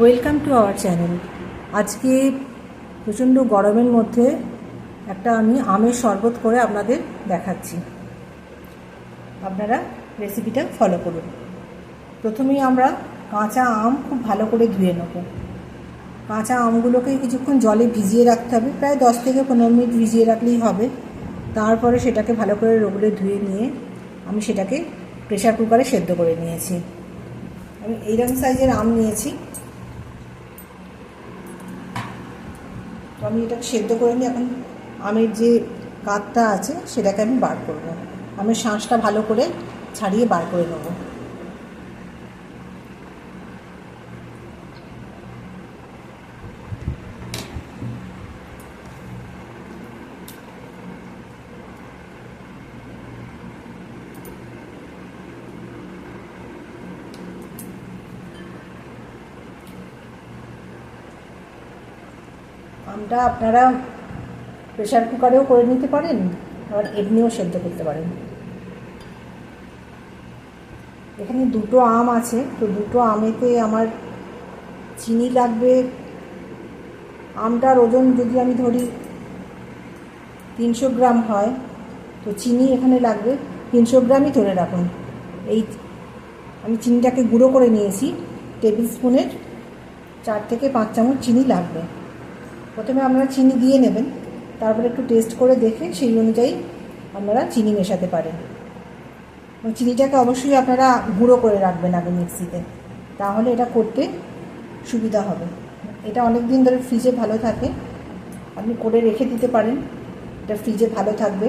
Welcome to our channel আজকে প্রচণ্ড গরমের মধ্যে একটা আমি আমের শরবত করে আপনাদের দেখাচ্ছি। আপনারা রেসিপিটা ফলো করুন। প্রথমেই আমরা কাঁচা আম খুব ভালো করে ধুয়ে নেব। কাঁচা আমগুলোকে কিছুক্ষণ জলে ভিজিয়ে রাখতে হবে, প্রায় দশ থেকে পনেরো মিনিট ভিজিয়ে রাখলেই হবে। তারপরে সেটাকে ভালো করে রোগড়ে ধুয়ে নিয়ে আমি সেটাকে প্রেশার কুকারে সেদ্ধ করে নিয়েছি। আমি এইরকম সাইজের আম নিয়েছি তো আমি এটাকে সেদ্ধ করে নিয়ে এখন আমের যে কাতটা আছে, সেটাকে আমি বার করব আমি শাঁসটা ভালো করে ছাড়িয়ে বার করে নেব। আমটা আপনারা প্রেশার কুকারেও করে নিতে পারেন, আবার এমনিও সেদ্ধ করতে পারেন। এখানে দুটো আম আছে, তো দুটো আমেতে আমার চিনি লাগবে। আমটার ওজন যদি আমি ধরি তিনশো গ্রাম হয়, তো চিনি এখানে লাগবে। তিনশো গ্রামই ধরে রাখুন। এই আমি চিনিটাকে গুঁড়ো করে নিয়েছি, টেবিল স্পুনের চার থেকে পাঁচ চামচ চিনি লাগবে। প্রথমে আপনারা চিনি দিয়ে নেবেন, তারপরে একটু টেস্ট করে দেখে সেই অনুযায়ী আপনারা চিনি মেশাতে পারেন। চিনিটাকে অবশ্যই আপনারা গুঁড়ো করে রাখবেন আগে মিক্সিতে, তাহলে এটা করতে সুবিধা হবে। এটা অনেক দিন ধরে ফ্রিজে ভালো থাকে, আপনি করে রেখে দিতে পারেন, এটা ফ্রিজে ভালো থাকবে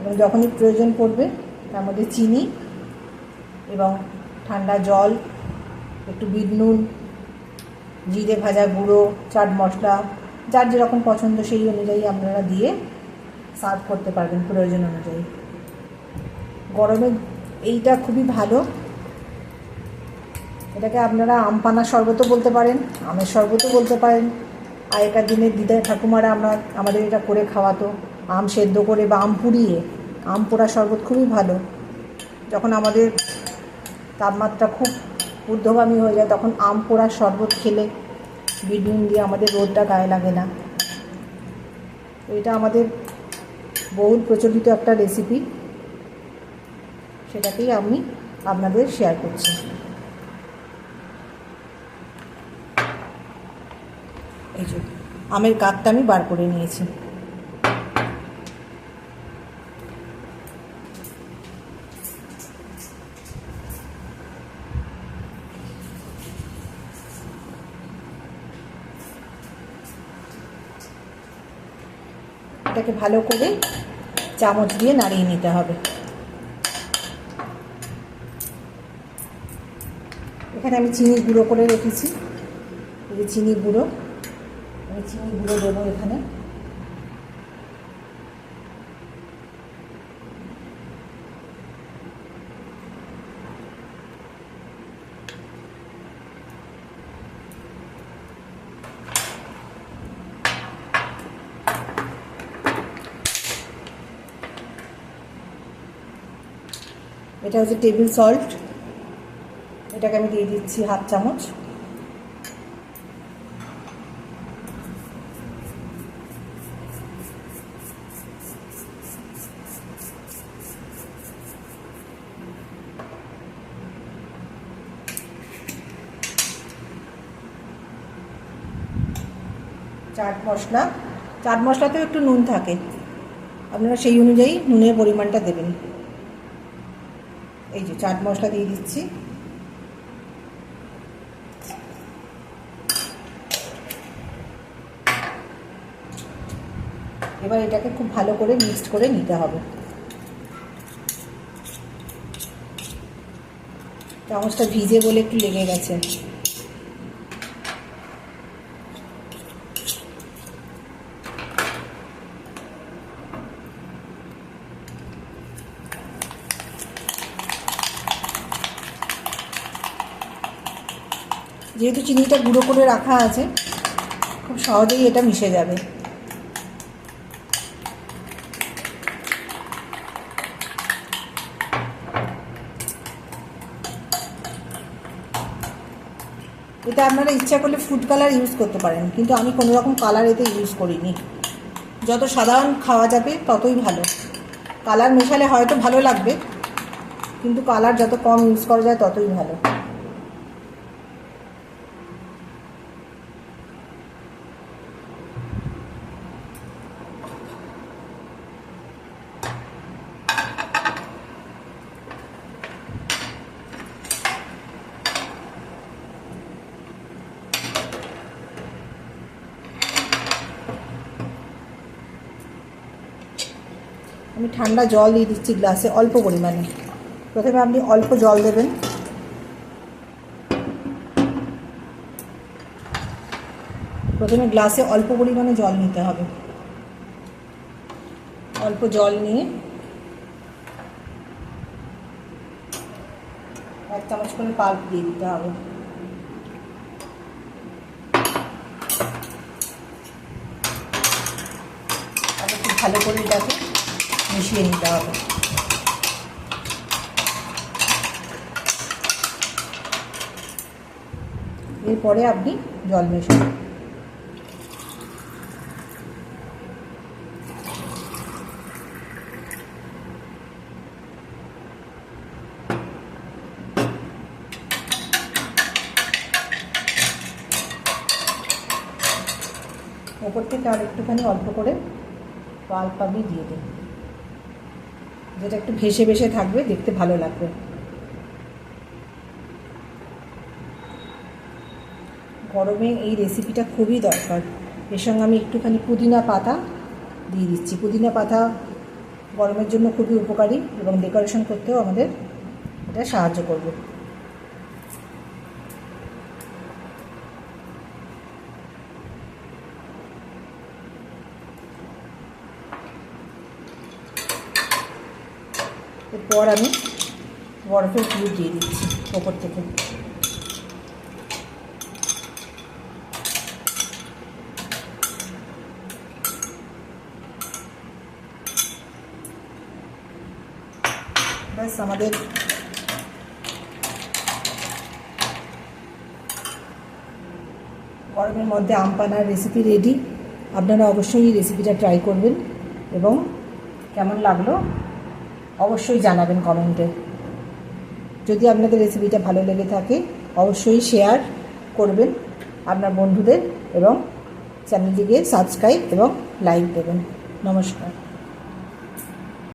এবং যখনই প্রয়োজন পড়বে, তার মধ্যে চিনি এবং ঠান্ডা জল, একটু বিট নুন, জিরে ভাজা গুঁড়ো, চাট মশলা যার যেরকম পছন্দ সেই অনুযায়ী আপনারা দিয়ে সার্ভ করতে পারবেন প্রয়োজন অনুযায়ী। গরমে এইটা খুবই ভালো। এটাকে আপনারা আম পানা শরবতও বলতে পারেন, আমের শরবতও বলতে পারেন। আগেকার দিনের দিদা ঠাকুমারা আমরা, আমাদের এটা করে খাওয়াতো, আম সেদ্ধ করে বা আম পুড়িয়ে, আম পোড়া শরবত খুবই ভালো। যখন আমাদের তাপমাত্রা খুব ঊর্ধ্বগামী হয়ে যায়, তখন আম পোড়া শরবত খেলে বিটনুন দিয়ে আমাদের রোদটা গায়ে লাগে না। তো এটা আমাদের বহুল প্রচলিত একটা রেসিপি সেটাকেই আমি আপনাদের শেয়ার করছি। এই আমের কাকটা আমি বার করে নিয়েছি। এটাকে ভালো করে চামচ দিয়ে নাড়িয়ে নিতে হবে। এখানে আমি চিনি গুঁড়ো করে রেখেছি। এই চিনি গুঁড়ো, আমি চিনি গুঁড়ো দেবো এখানে। এটা হচ্ছে টেবিল সল্ট। এটাকে আমি দিয়ে দিচ্ছি হাফ চামচ। চাট মশলা। চাট মশলাতেও একটু নুন থাকে। আপনারা সেই অনুযায়ী নুনের পরিমাণটা দেবেন। এই যে চাট মশলা দিয়ে দিচ্ছি। এবার এটাকে খুব ভালো করে মিক্সড করে নিতে হবে। চামচটা ভিজে বলে একটু লেগে গেছে। যেহেতু চিনিটা গুঁড়ো করে রাখা আছে, খুব সহজেই এটা মিশে যাবে। এটা আপনারা ইচ্ছা করলে ফুড কালার ইউজ করতে পারেন, কিন্তু আমি কোনো রকম কালার এতে ইউজ করিনি। যত সাধারণ খাওয়া যাবে, ততই ভালো। কালার মেশালে হয়তো ভালো লাগবে, কিন্তু কালার যত কম ইউজ করা যায়, ততই ভালো। আমি ঠান্ডা জল দিয়ে দিচ্ছি গ্লাসে অল্প পরিমাণে। প্রথমে আপনি অল্প জল দেবেন। প্রথমে গ্লাসে অল্প পরিমাণে জল নিতে হবে। অল্প জল নিয়ে এক চামচ করে পাল্প দিয়ে দিতে হবে। ভালো করে এটাকে মিশিয়ে নিতে হবে। এরপরে আপনি জল মেশান। ওপর থেকে আর একটুখানি অল্প করে পাল্প আপনি দিয়ে দিন যেটা একটু ভেসে ভেসে থাকবে, দেখতে ভালো লাগবে। গরমে এই রেসিপিটা খুবই দরকার। এর সঙ্গে আমি একটুখানি পুদিনা পাতা দিয়ে দিচ্ছি। পুদিনা পাতা গরমের জন্য খুবই উপকারী এবং ডেকোরেশন করতেও আমাদের এটা সাহায্য করবে। এরপর আমি বরফের কিউব দিয়ে দিচ্ছি ওপর থেকে। ব্যাস, আমাদের গরমের মধ্যে আম পানার রেসিপি রেডি আপনারা অবশ্যই এই রেসিপিটা ট্রাই করবেন এবং কেমন লাগল অবশ্যই জানাবেন কমেন্টে। যদি আপনাদের রেসিপিটা ভালো লেগে থাকে, অবশ্যই শেয়ার করবেন আপনার বন্ধুদের এবং চ্যানেলটিকে সাবস্ক্রাইব এবং লাইক দেবেন। নমস্কার।